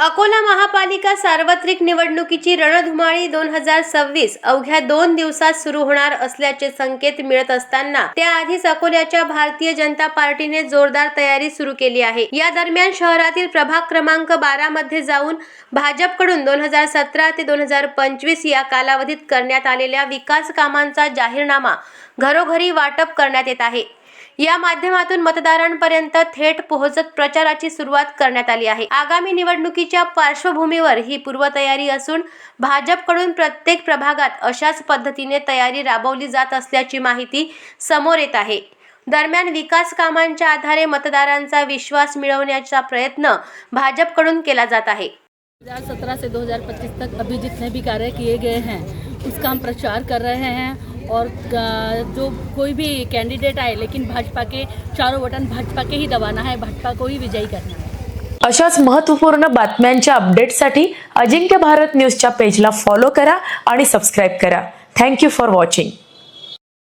अकोला महापालिका सार्वत्रिक निवडणुकीची रणधुमाळी दोन हजार सव्वीस अवघ्या दोन दिवसात सुरू होणार असल्याचे संकेत मिळत असताना त्याआधीच अकोल्याच्या भारतीय जनता पार्टीने जोरदार तयारी सुरू केली आहे. या दरम्यान शहरातील प्रभाग क्रमांक बारा मध्ये जाऊन भाजपकडून दोन हजार सतरा ते दोन हजार पंचवीस या कालावधीत करण्यात आलेल्या विकास कामांचा जाहीरनामा घरोघरी वाटप करण्यात येत आहे. या माध्यमातून मतदारांपर्यंत थेट पोहोचत प्रचाराची सुरुवात करण्यात आली आहे. आगामी निवडणुकीच्या पार्श्वभूमीवर ही पूर्वतयारी असून भाजपकडून प्रत्येक प्रभागात अशाच पद्धतीने तयारी राबवली जात असल्याची माहिती समोर येत आहे. दरम्यान विकास कामांच्या आधारे मतदारांचा विश्वास मिळवण्याचा प्रयत्न भाजपकडून केला जात आहे. 2017 से 2025 तक अभी जितने भी कार्य किए गए हैं. उसका हम प्रचार कर रहे हैं. और जो कोई भी कैंडिडेट आए लेकिन भाजपा के चारों बटन भाजपा के ही दबाना है भाजपा को ही विजयी करना है। अशाच महत्त्वपूर्ण बातम्यांच्या अपडेटसाठी अजिंक्य भारत न्यूजच्या पेजला फॉलो करा आणि सबस्क्राईब करा. Thank you for watching